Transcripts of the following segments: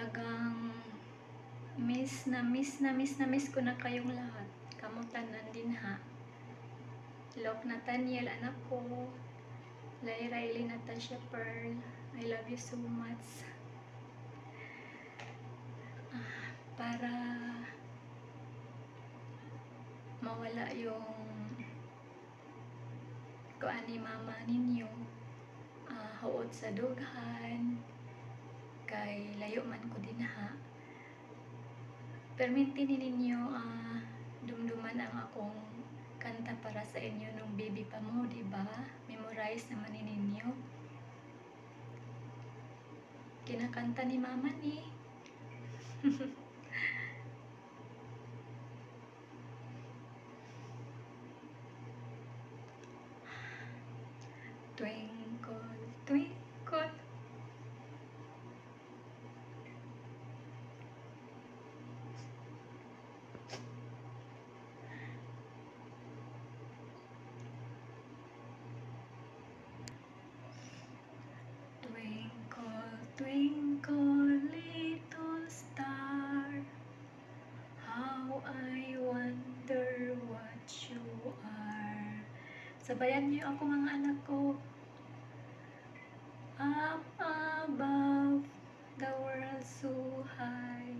Talagang miss na miss na miss na miss ko na kayong lahat. Kamutanan din ha. Lok Nathaniel, anak ko. Lai Riley, Natasha Pearl. I love you so much. Ah, para mawala yung kuan ni mama ninyo ah, huot sa dughan kay layo man ko din ha perminti ninyo ah, dumduman ang akong kanta para sa inyo nung baby pa mo, di ba? Memorize naman ni ninyo. Kinakanta ni mama ni. Twinkle, twinkle. Twinkle, little star, how I wonder what you are. Sabayan niyo ako mga anak ko. Up above the world so high,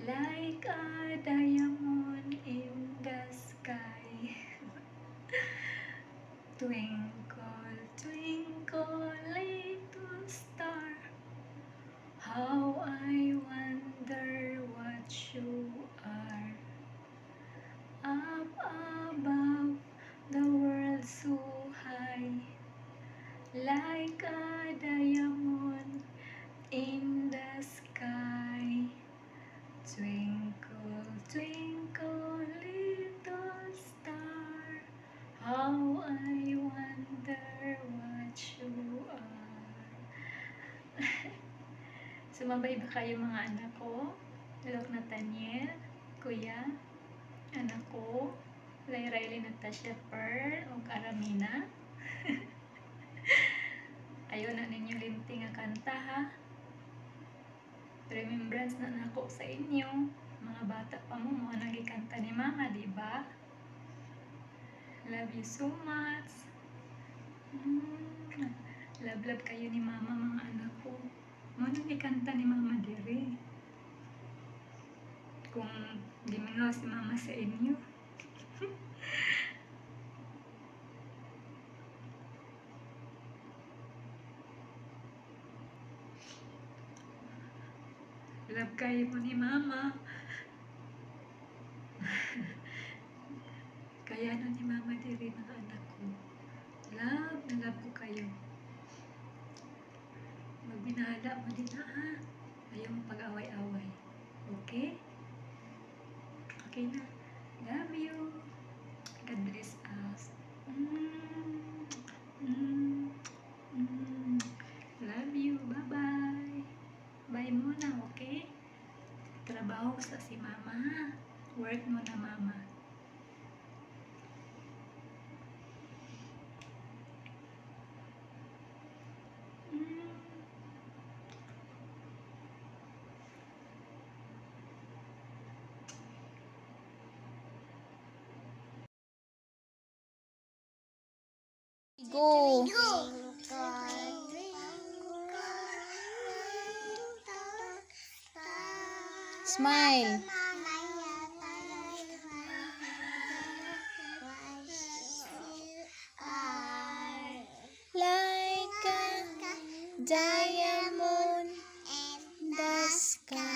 like a diamond in the sky. Twinkle, Sumabay ba kayo mga anak ko? Lok Nathaniel, Kuya, anak ko, Lay Riley Natasha Pearl, o Aramina. Ayaw na ninyo linting nga kanta ha. Remembrance na nako sa inyo. Mga bata pa mo, mga nagikanta ni mama, di ba? Love you so much. Mm, love love kayo ni mama, mga anak Mo nagikanta ni mama diri. Kung gimingaw si mama sa inyo. Love kayo mo ni mama. Kaya no ni mama diri mga anak ko. Love na love ko kayo. Magbinala mo din na ha. Ayaw pag-away-away. Okay? Okay na. Go. Smile. Like a diamond in the sky.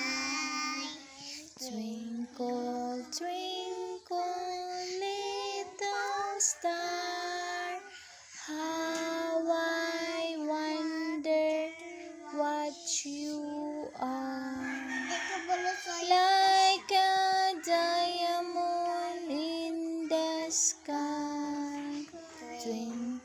Twinkle.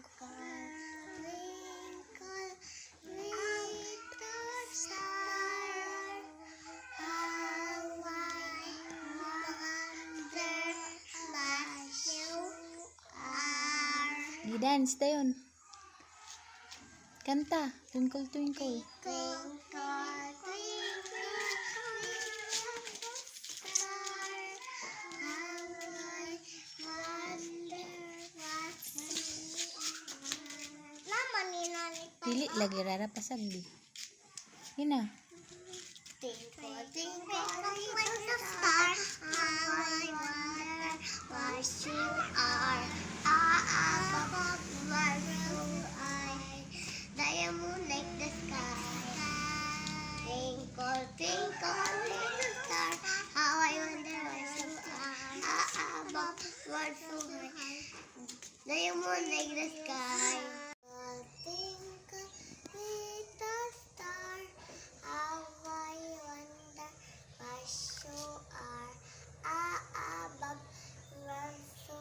Di-dance tayon. Kanta. Twinkle, twinkle. Twinkle, twinkle, lagi rara pasagdi. Yun na. Twinkle, twinkle, little star, how I wonder what you are. Ah, above my blue eye, diamond the sky. Twinkle, twinkle, little star, how I wonder what you are. Ah, above my blue eye, diamond like the sky. Twinkle, little star, how I wonder what you are. Ah, above world so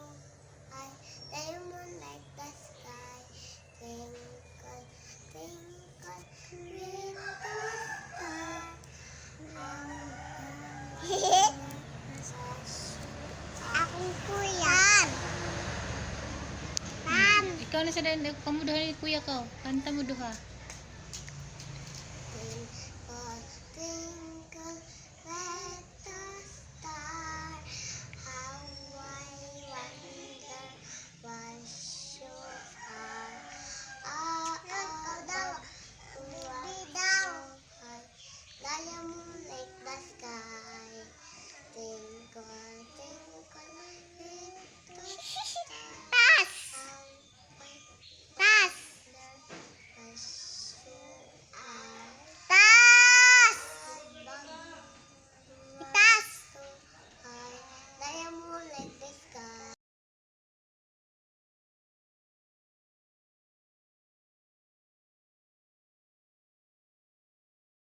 high, diamond like the sky. Twinkle, twinkle, little star. Akong kuyan. Ma'am. Ikaw na sa dahil, pamuduhan ni kuya ko. Kanta mo duha.